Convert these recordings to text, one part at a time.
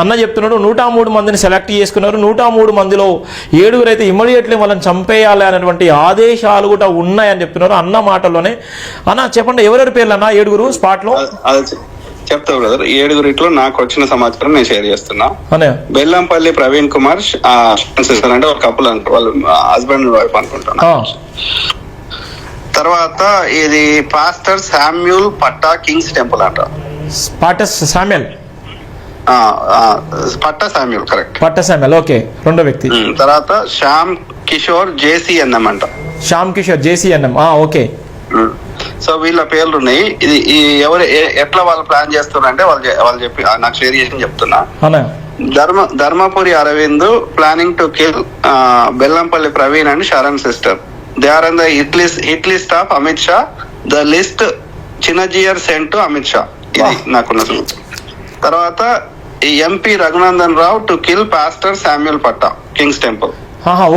అన్న చెప్తున్నాడు నూట మూడు మందిని సెలెక్ట్ చేసుకున్నారు నూట మూడు మందిలో ఏడుగురు అయితే ఇమ్మీడియట్లీ వాళ్ళని చంపేయాలి అనేటువంటి ఆదేశాలు కూడా ఉన్నాయని చెప్తున్నారు అన్న మాటల్లోనే. అన్న చెప్పండి ఎవరెవరి పేర్లు అన్న ఏడుగురు స్పాట్లో? చెప్తా బ్రదర్ ఏడుగురిట్లో నాకు వచ్చిన సమాచారం నేను షేర్ చేస్తున్నా. బెల్లంపల్లి ప్రవీణ్ కుమార్ అంటే ఒక కపుల్ అంటారు వాళ్ళు హస్బెండ్ వైఫ్ అనుకుంటున్నా తర్వాత ఇది pastor Samuel Patta kings temple అంట. Pastor Samuel. ఆ, ఆ, Patta Samuel correct Patta Samuel okay. రెండో వ్యక్తి. తర్వాత శ్యామ్ కిషోర్ జేసీఎన్ఎం అంట Shyam Kishore JCNM okay. Um. So వీళ్ళ పేర్లు ఉన్నాయి ఇది ఎవరు ఎట్లా వాళ్ళు ప్లాన్ చేస్తున్నారు అంటే వాళ్ళు వాళ్ళు చెప్పి నాకు షేర్ చేసి చెప్తున్నా. అన్న Dharma Dharmapuri Arvind planning to kill Bellampalli Praveen and Sharan sister. They are on the hit list hit list of Amit Shah. The list Chinnajeeyar sent Amit Shah. ఇది. నాకున్న. తర్వాత MP Raghunandan Rao to kill pastor Samuel Patta Kings Temple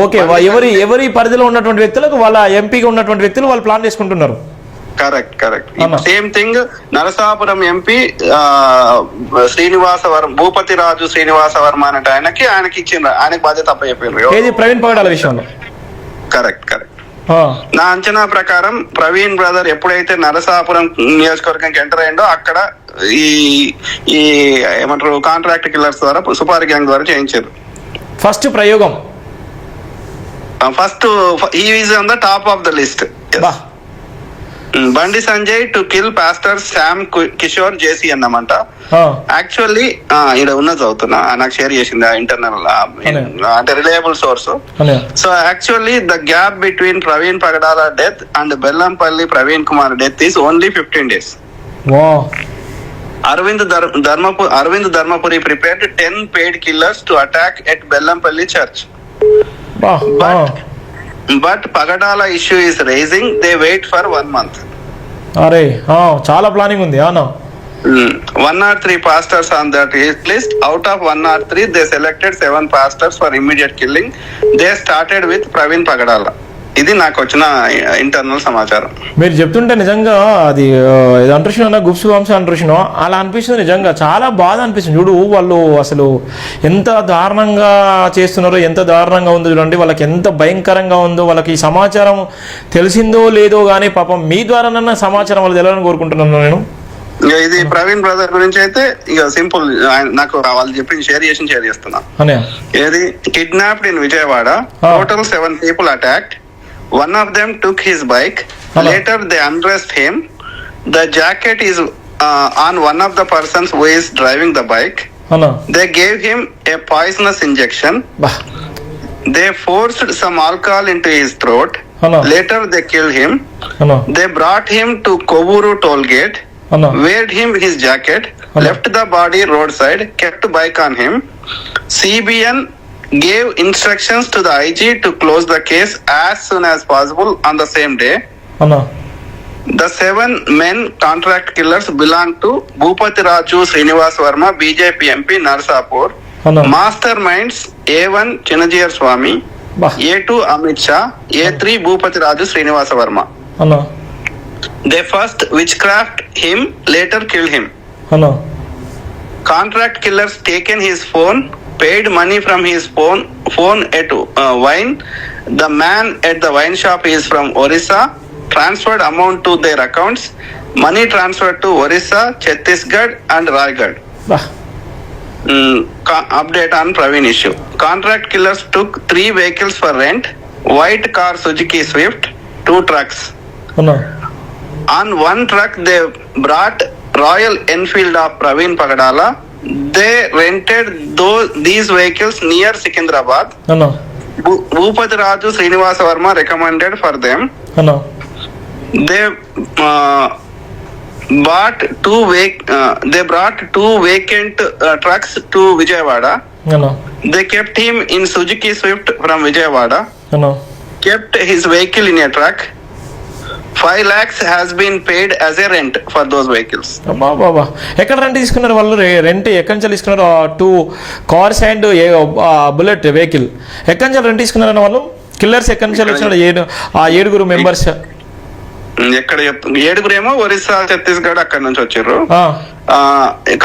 okay. ఎవరి ఎవరి పరిధిలో ఉన్నటువంటి వ్యక్తులకు వాళ్ళ ఎంపీగా ఉన్నటువంటి వ్యక్తులు వాళ్ళు ప్లాన్ చేసుకుంటున్నారు. Correct correct. Same thing Narasapuram MP Srinivasa Varma Bhupathi Raju Srinivasa Varma అనే ఆయనకి ఆయనకి ఇచ్చిండ్రు. ఆయనకి బాధ్యత అప్ప చెప్పారు ఏది ప్రవీణ్ పగడాల విషయంలో? కరెక్ట్ కరెక్ట్ నా అంచనా ప్రకారం ప్రవీణ్ బ్రదర్ ఎప్పుడైతే నరసాపురం నియోజకవర్గంకి ఎంటర్ అయిందో అక్కడ ఈ ఈ ఏమంటారు కాంట్రాక్ట్ కిల్లర్స్ ద్వారా సుపారి గ్యాంగ్ ద్వారా చేయించారు. ఫస్ట్ ప్రయోగం. ఫస్ట్ ఈ is on the top of the list Bandi Sanjay to kill pastor Sam Kishore JC అన్నమాట. యాక్చువల్లీ ఇక్కడ ఉన్నది చదువుతున్నా. నాకు షేర్ చేసింది ఆ ఇంటర్నల్. అంటే reliable source so actually the gap between Praveen Pagadala death and Bellampalli Praveen Kumar death is only fifteen days Arvind Dhar- ధర్మపు Arvind Dharmapuri prepared ten paid killers to attack at Bellampalli church but Pagadala issue is rising they wait for one month అరే చాలా planning ఉంది అవునా? One not three pastors on that list out of one not three they selected seven pastors for immediate killing they started with Praveen Pagadala ఇది నాకు వచ్చిన internal సమాచారం. మీరు చెప్తుంటే నిజంగా అది ఇది అంటున్నా గుప్సు వంశం అంటున్నా అలా అనిపిస్తుంది నిజంగా. చాలా బాధ అనిపిస్తుంది. చూడు వాళ్ళు అసలు ఎంత దారుణంగా చేస్తున్నారో ఎంత దారుణంగా ఉందో చూడండి. వాళ్ళకి ఎంత భయంకరంగా ఉందో వాళ్ళకి ఈ సమాచారం తెలిసిందో లేదో కానీ పాపం మీ ద్వారానన్నా సమాచారం వాళ్ళు తెలియాలని కోరుకుంటున్నాను నేను. ఇక ఇది ప్రవీణ్ బ్రదర్ గురించి అయితే ఇక సింపుల్ నాకు వాళ్ళు చెప్పి షేర్ చేసి షేర్ చేస్తున్నా. ఏది? Kidnapped in Vijayawada. Total seven people attacked. One of them took his bike. Hello. Later, they undressed him. The jacket is uh, on one of the persons who is driving the bike. Hello. They gave him a poisonous injection. Bah. They forced some alcohol into his throat. Hello. Later, they killed him. Hello. They brought him to Koburu toll gate, Hello. him his jacket, Hello. left the body roadside, kept bike on him. CBN gave instructions to the IG to close the case as soon as possible on the same day. అన్నా The seven men contract killers belong to Bhupati Raju Srinivas Verma, BJP MP Narsapur. అన్నా Masterminds A1 Chinajiyar Swami, బా A2 Amit Shah, A3 Bhupati Raju Srinivasa Verma. అన్నా They first witchcraft him, later killed him. అన్నా contract killers taken his phone paid money from his phone phone at uh, wine. The man at the wine shop is from Orissa. Transferred amount to their accounts. Money transferred to Orissa, Chhattisgarh, and Rajasthan. Mm, update on Praveen issue. Contract killers took three vehicles for rent: white car Suzuki Swift, two trucks. Oh, no. On one truck, they brought Royal Enfield of Praveen Pagadala they rented those, these vehicles near Secunderabad. Hello. Bhupati Raju Srinivasa Varma recommended for them. Hello. They uh, bought two vac- uh, they brought two vacant uh, trucks to Vijayawada. Hello. They kept him in Suzuki Swift from Vijayawada. Hello. Kept his vehicle in a truck. Lakhs has been paid as a rent for those vehicles. అబ్బా బాబా ఎక్కడ rent తీసుకున్నారు వాళ్ళు? Rent ఎక్కడి నుంచి తీసుకున్నారు two cars and bullet vehicle ఎక్కడి నుంచి rent తీసుకున్నారన్న వాళ్ళు? కిల్లర్స్ ఎక్కడి నుంచి వచ్చినారు ఏడు ఆ ఏడుగురు మెంబర్స్ ఎక్కడ ఏడుగురేమో ఒరిస్సా ఛత్తీస్గఢ్ అక్కడ నుంచి వచ్చారు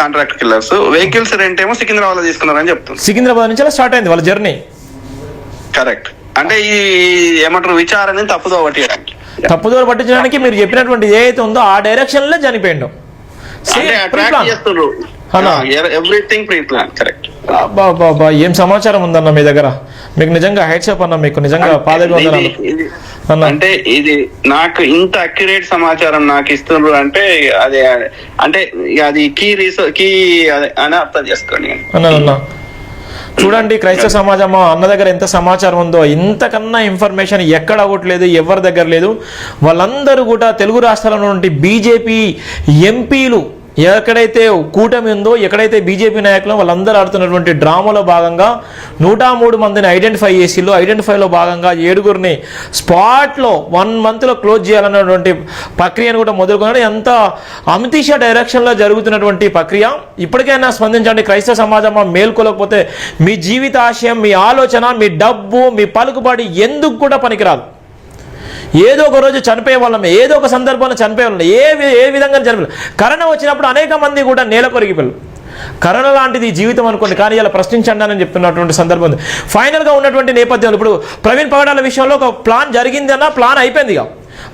కాంట్రాక్ట్ కిల్లర్స్ వెహికల్స్ రెంట్ ఏమో సికింద్రాబాద్లో తీసుకున్నారని చెప్తుంది సికింద్రాబాద్ నుంచి స్టార్ట్ అయింది వాళ్ళ జర్నీ కరెక్ట్ అంటే ఈ ఏమంటారు విచారణని తప్పుదో పట్టేయడానికి. తప్పుదోవ పట్టించడానికి మీరు చెప్పినటువంటి ఏదైతే ఉందో ఆ డైరెక్షన్లో చనిపోయిండు. ఏం సమాచారం ఉందన్న మీ దగ్గర? మీకు నిజంగా హెడ్షప్ అన్న మీకు నిజంగా అన్న. అంటే ఇది నాకు ఇంత అక్యురేట్ సమాచారం నాకు ఇస్తున్నారు అంటే అది అంటే అది కీ రీసో కీ అని అర్థం చేసుకోండి. అన్న. చూడండి క్రైస్తవ సమాజం అన్న దగ్గర ఎంత సమాచారం ఉందో ఇంతకన్నా ఇన్ఫర్మేషన్ ఎక్కడ అవ్వట్లేదు ఎవరి దగ్గర లేదు. వాళ్ళందరూ కూడా తెలుగు రాష్ట్రాల నుండి బీజేపీ ఎంపీలు ఎక్కడైతే కూటమి ఉందో ఎక్కడైతే బీజేపీ నాయకులు వాళ్ళందరూ ఆడుతున్నటువంటి డ్రామాలో భాగంగా నూట మూడు మందిని ఐడెంటిఫై చేసిళ్ళు. ఐడెంటిఫైలో భాగంగా ఏడుగురిని స్పాట్లో వన్ మంత్లో క్లోజ్ చేయాలన్నటువంటి ప్రక్రియను కూడా మొదలుకున్నాడు. ఎంత అమిత్ షా డైరెక్షన్లో జరుగుతున్నటువంటి ప్రక్రియ. ఇప్పటికైనా స్పందించండి. క్రైస్తవ సమాజం మేల్కోలేకపోతే మీ జీవిత ఆశయం మీ ఆలోచన మీ డబ్బు మీ పలుకుబడి ఎందుకు కూడా పనికిరాదు. ఏదో ఒక రోజు చనిపోయే వాళ్ళం. ఏదో ఒక సందర్భంలో చనిపోయే వాళ్ళం. ఏ వి- ఏ విధంగా చనిపోయి కరోనా వచ్చినప్పుడు అనేక మంది కూడా నేల కొరిగిపోయారు. కరోనా లాంటిది జీవితం అనుకోండి కానీ ఇలా ప్రశ్నించండి అని చెప్తున్నటువంటి సందర్భం ఉంది. ఫైనల్గా ఉన్నటువంటి నేపథ్యంలో ఇప్పుడు ప్రవీణ్ పగడాల విషయంలో ఒక ప్లాన్ జరిగింది అన్న ప్లాన్ అయిపోయింది ఇక.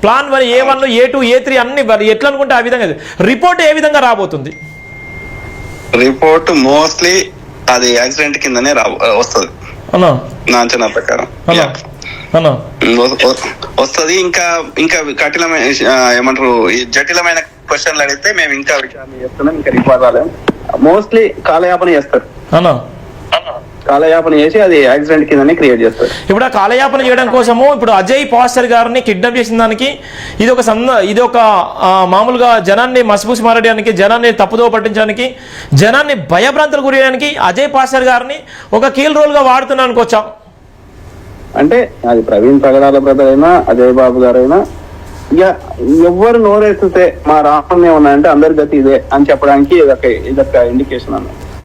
ప్లాన్ మరి A one A two A three అన్ని ఎట్లా అనుకుంటే ఆ విధంగా రిపోర్ట్ ఏ విధంగా రాబోతుంది? రిపోర్ట్ మోస్ట్లీ అది యాక్సిడెంట్ కిందనే రా వస్తుంది. నా అంచనా ప్రకారం. వస్తుంది. ఇంకా ఇంకా కఠినమైన ఏమంటారు జటిలమైన క్వశ్చన్లు అడిగితే మేము ఇంకా చేస్తున్నాం ఇంకా రిపోర్ట్ రాలేము మోస్ట్లీ కాలయాపన చేస్తారు. అన్నా? కాలయాపన చేసి అది యాక్సిడెంట్ కిందనే క్రియేట్ చేస్తారు. ఇప్పుడు ఆ కాలయాపన చేయడం కోసము ఇప్పుడు అజయ్ పాస్టర్ గారిని కిడ్నాప్ చేసిన దానికి ఇది ఒక సంద ఇది ఒక మామూలుగా జనాన్ని మసిపూసి మారడానికి జనాన్ని తప్పుదో పట్టించడానికి జనాన్ని భయభ్రాంతులు గురియడానికి అజయ్ పాస్టర్ గారిని ఒక కీల్ రోల్గా వాడుతున్నాను అనుకోవచ్చా అంటే అది ప్రవీణ్ తగడాల బ్రదర్ అయినా అజయ్ బాబు గారైనా ఇక ఎవరు నోరేస్తే మా రాష్ట్రం ఏమన్నా అంటే అందరి గతి ఇదే అని చెప్పడానికి ఇదొక ఇదొక ఇండికేషన్ అన్న